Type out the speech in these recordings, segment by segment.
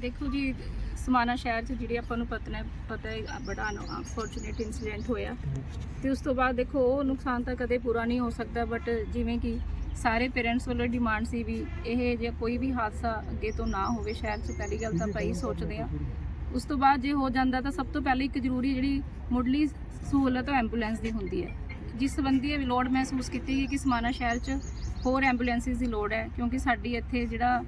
ਦੇਖੋ ਜੀ ਸਮਾਨਾ ਸ਼ਹਿਰ 'ਚ ਜਿਹੜੀ ਆਪਾਂ ਨੂੰ ਪਤਾ ਹੈ ਪਤਾ ਹੈ ਬੜਾ ਅਨਫੋਰਚੂਨੇਟ ਇਨਸੀਡੈਂਟ ਹੋਇਆ। ਤੇ ਉਸ ਤੋਂ ਬਾਅਦ ਦੇਖੋ, ਉਹ ਨੁਕਸਾਨ ਤਾਂ ਕਦੇ ਪੂਰਾ ਨਹੀਂ ਹੋ ਸਕਦਾ ਬਟ ਜਿਵੇਂ ਕਿ ਸਾਰੇ ਪੇਰੈਂਟਸ ਵੱਲੋਂ ਡਿਮਾਂਡ ਸੀ ਵੀ ਇਹ ਜੇ ਕੋਈ ਵੀ ਹਾਦਸਾ ਅੱਗੇ ਤੋਂ ਨਾ ਹੋਵੇ, ਸ਼ਹਿਰ 'ਚ ਪਹਿਲੀ ਗੱਲ ਤਾਂ ਆਪਾਂ ਇਹੀ ਸੋਚਦੇ ਆ ਉਸ ਤੋਂ ਬਾਅਦ ਜੇ ਹੋ ਜਾਂਦਾ ਤਾਂ ਸਭ ਤੋਂ ਪਹਿਲਾਂ ਇੱਕ ਜ਼ਰੂਰੀ ਜਿਹੜੀ ਮੁੱਢਲੀ ਸਹੂਲਤ ਉਹ ਐਂਬੂਲੈਂਸ ਦੀ ਹੁੰਦੀ ਹੈ। ਜਿਸ ਸੰਬੰਧੀ ਇਹ ਲੋੜ ਮਹਿਸੂਸ ਕੀਤੀ ਗਈ ਕਿ ਸਮਾਨਾ ਸ਼ਹਿਰ 'ਚ ਹੋਰ ਐਂਬੂਲੈਂਸਿਸ ਦੀ ਲੋੜ ਹੈ, ਕਿਉਂਕਿ ਸਾਡੀ ਇੱਥੇ ਜਿਹੜਾ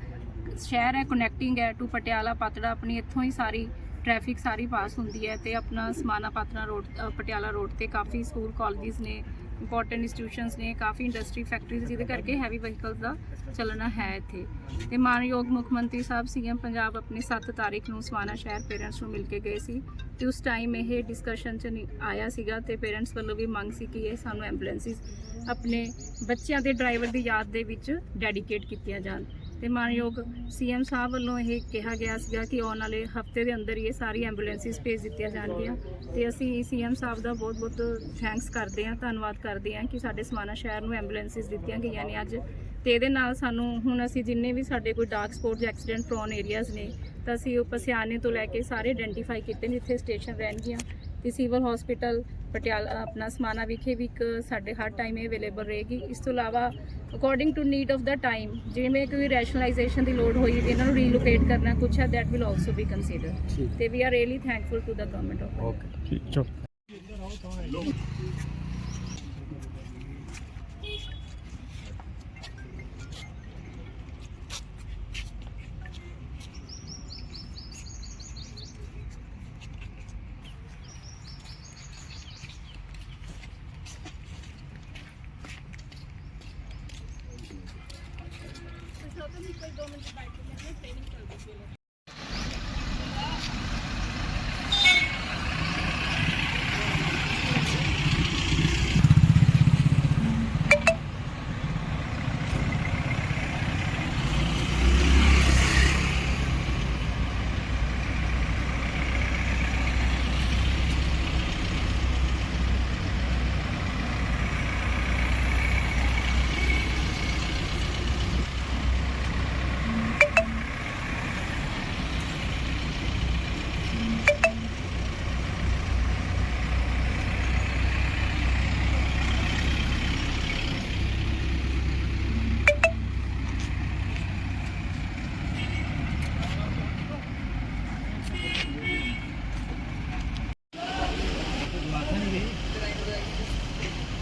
ਸ਼ਹਿਰ ਹੈ ਕਨੈਕਟਿੰਗ ਹੈ ਟੂ ਪਟਿਆਲਾ ਪਾਤੜਾ ਆਪਣੀ ਇੱਥੋਂ ਹੀ ਸਾਰੀ ਟ੍ਰੈਫਿਕ ਸਾਰੀ ਪਾਸ ਹੁੰਦੀ ਹੈ ਤੇ ਆਪਣਾ ਸਮਾਨਾ ਪਾਤੜਾ ਰੋਡ ਪਟਿਆਲਾ ਰੋਡ ਤੇ ਕਾਫੀ ਸਕੂਲ ਕਾਲਜਸ ਨੇ ਇੰਪੋਰਟੈਂਟ ਇੰਸਟੀਟਿਊਸ਼ਨਸ ਨੇ, ਕਾਫੀ ਇੰਡਸਟਰੀ ਫੈਕਟਰੀਜ਼ ਜਿਹਦੇ ਕਰਕੇ ਹੈਵੀ ਵਹੀਕਲਸ ਦਾ ਚੱਲਣਾ ਹੈ ਇੱਥੇ। ਤੇ ਮਾਨਯੋਗ ਮੁੱਖ ਮੰਤਰੀ ਸਾਹਿਬ, ਸੀਐਮ ਪੰਜਾਬ ਆਪਣੀ 7 ਤਾਰੀਖ ਨੂੰ ਸਮਾਨਾ ਸ਼ਹਿਰ ਪੇਰੈਂਟਸ ਨੂੰ ਮਿਲ ਕੇ ਗਏ ਸੀ ਤੇ ਉਸ ਟਾਈਮ ਇਹ ਡਿਸਕਸ਼ਨ ਚ ਨਹੀਂ ਆਇਆ ਸੀਗਾ ਤੇ ਪੇਰੈਂਟਸ ਵੱਲੋਂ ਵੀ ਮੰਗ ਸੀ ਕਿ ਇਹ ਸਾਨੂੰ ਐਂਬੂਲੈਂਸਿਸ ਆਪਣੇ ਬੱਚਿਆਂ ਦੇ ਡਰਾਈਵਰ ਦੀ ਯਾਦ ਦੇ ਵਿੱਚ ਡੈਡੀਕੇਟ ਕੀਤੀਆਂ ਜਾਣ। ਤੇ ਮਾਨਯੋਗ ਸੀਐਮ ਸਾਹਿਬ ਵੱਲੋਂ ਇਹ ਕਿਹਾ ਗਿਆ ਸੀਗਾ ਕਿ ਆਉਣ ਵਾਲੇ ਹਫ਼ਤੇ ਦੇ ਅੰਦਰ ਹੀ ਇਹ ਸਾਰੀ ਐਂਬੂਲੈਂਸਿਸ ਭੇਜ ਦਿੱਤੀਆਂ ਜਾਣਗੀਆਂ। ਤੇ ਅਸੀਂ ਸੀਐਮ ਸਾਹਿਬ ਦਾ ਬਹੁਤ-ਬਹੁਤ ਥੈਂਕਸ ਕਰਦੇ ਹਾਂ, ਧੰਨਵਾਦ ਕਰਦੇ ਹਾਂ ਕਿ ਸਾਡੇ ਸਮਾਨਾ ਸ਼ਹਿਰ ਨੂੰ ਐਂਬੂਲੈਂਸਿਸ ਦਿੱਤੀਆਂ ਗਈਆਂ ਨੇ ਅੱਜ। ਤੇ ਇਹਦੇ ਨਾਲ ਸਾਨੂੰ ਹੁਣ ਅਸੀਂ ਜਿੰਨੇ ਵੀ ਸਾਡੇ ਕੋਈ ਡਾਰਕ ਸਪੌਟ ਜਾਂ ਐਕਸੀਡੈਂਟ ਪ੍ਰੋਨ ਏਰੀਆਜ਼ ਨੇ, ਤਾਂ ਅਸੀਂ ਉਹ ਪਸਿਆਨੇ ਤੋਂ ਲੈ ਕੇ ਸਾਰੇ ਆਇਡੈਂਟੀਫਾਈ ਕੀਤੇ ਨੇ ਜਿੱਥੇ ਸਟੇਸ਼ਨ ਰਹਿਣਗੀਆਂ। ਤੇ ਸਿਵਲ ਹਸਪੀਟਲ ਪਟਿਆਲਾ ਆਪਣਾ ਸਮਾਨਾ ਵਿਖੇ ਵੀ ਇੱਕ ਸਾਡੇ ਹਰ ਟਾਈਮ ਅਵੇਲੇਬਲ ਰਹੇਗੀ। ਇਸ ਤੋਂ ਇਲਾਵਾ according to need of the time ਜਿਵੇਂ ਕੋਈ ਰੈਸ਼ਨਲਾਈਜੇਸ਼ਨ ਦੀ ਲੋਡ ਹੋਈ ਇਹਨਾਂ ਨੂੰ ਰੀਲੋਕੇਟ ਕਰਨਾ ਕੁਛ ਹੈ that will also be consider ਤੇ we are really thankful to the government of okay ਠੀਕ depois o dono que eu me arrepende.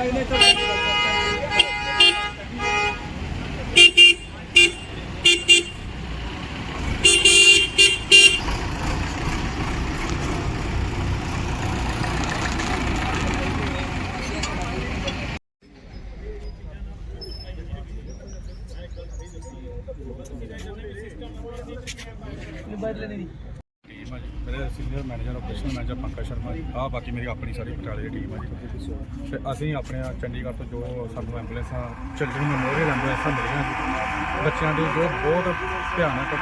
ਆ ਜੀ ਮੇਰੇ senior manager operational manager Pankaj Sharma ji. ਆ ਬਾਕੀ ਮੇਰੀ ਆਪਣੀ ਸਾਰੀ ਪਟਿਆਲੇ ਦੀ ਟੀਮ ਆ ਜੀ। ਤੇ ਅਸੀਂ ਆਪਣੇ ਚੰਡੀਗੜ੍ਹ ਤੋਂ ਜੋ ਸਾਨੂੰ ਐਂਬੂਲੈਂਸਾਂ ਚਿਲਡਰਨ ਮੈਮੋਰੀਅਲ ਐਂਬੂਲੈਂਸਾਂ ਮਿਲੀਆਂ ਜੀ। ਬੱਚਿਆਂ ਦੇ ਜੋ ਬਹੁਤ ਭਿਆਨਕ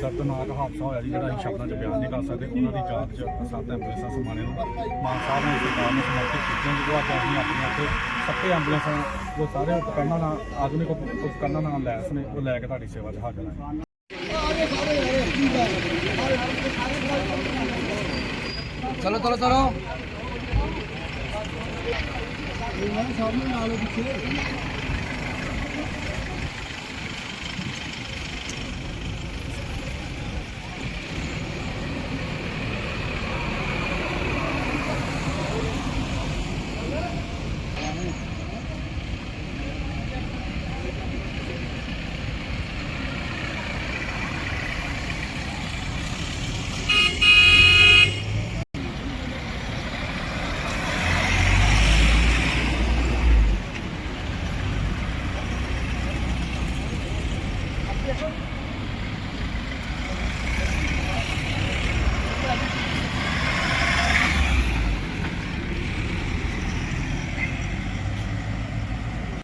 ਦਰਦਨਾਕ ਹਾਦਸਾ ਹੋਇਆ ਜੀ, ਜਿਹੜਾ ਅਸੀਂ ਸ਼ਬਦਾਂ 'ਚ ਬਿਆਨ ਨਹੀਂ ਕਰ ਸਕਦੇ। ਉਹਨਾਂ ਦੀ ਯਾਦ 'ਚ ਸੱਤ ਐਂਬੂਲੈਂਸਾਂ ਸਮਾਣੇ ਨੂੰ ਮਾਨ ਸਾਹਿਬ ਨੇ ਸਰਕਾਰ ਨੂੰ ਸਮਰਪਿਤ ਕੀਤੀਆਂ ਜੋ। ਅੱਜ ਅਸੀਂ ਆਪਣੇ ਇੱਥੇ ਸੱਤੇ ਐਂਬੂਲੈਂਸਾਂ ਜੋ ਸਾਰੇ ਉਪਕਰਨਾਂ ਨਾਲ, ਆਧੁਨਿਕ ਉਪਕਰਨਾਂ ਨਾਲ ਲੈਸ ਨੇ, ਉਹ ਲੈ ਕੇ ਤੁਹਾਡੀ ਸੇਵਾ 'ਚ ਹਾਜ਼ਰ ਹੈ ਚਲੋ ਚਲੋ ਚਲੋ। ਸਾਹਮਣੇ ਨਾਲ ਪਿੱਛੇ